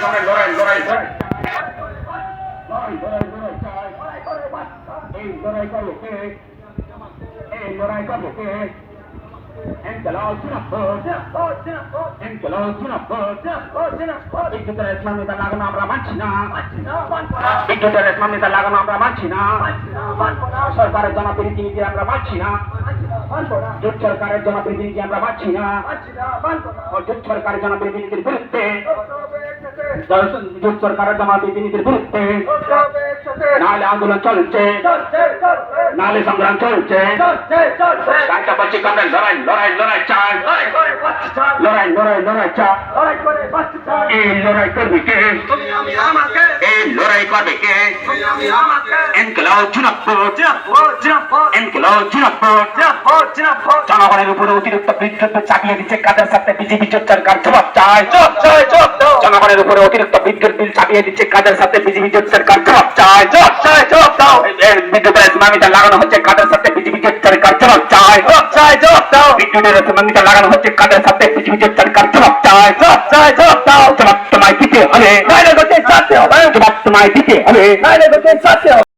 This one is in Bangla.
লড়াই লড়াই লড়াই এই লড়াই করব কে এই লড়াই করব কে লাগানো আমরা মানছি না লাগানো আমরা মানছি না সরকারের জনপ্রতিনিধি আমরা মানছি না জোট সরকারের জনপ্রতিনিধি আমরা মানছি না মানছি না জোট সরকারের জনপ্রতিনিধির বিরুদ্ধে জোট সরকারের জনপ্রতিনিধির বিরুদ্ধে নাহলে আন্দোলন চলছে নাহলে সংগ্রাম চলছে। কাঁচা পাচ্ছি কামড়ে লড়াই লড়াই লড়াই চাই। লড়াই লড়াই লড়াই চাই। এই লড়াই করবে কে? এই লড়াই করবে কে এনকেলাও জিনাপ্পর এনকেলাও জিনাপ্পর জনগণের উপরে অতিরিক্ত বিদ্যুৎ চাপিয়ে দিচ্ছে কাদের সাথে বিজেপি জোট সরকার জবাব চায় জনগণের উপরে অতিরিক্ত বিদ্যুৎ বিল চাপিয়ে দিচ্ছে কাদের সাথে বিজেপি জোট সরকার জবাব চায় বিদ্যুতের ইসলামিটা লাগানো হচ্ছে কাদের সাথে বিজেপি জোট সরকার জবাব চায় বিদ্যুতের ইসলামিটা লাগানো হচ্ছে কাদের সাথে বিজেপি সরকার জবাব চায় জবাব তোমায় দিতে my DJ. Allez. Allez,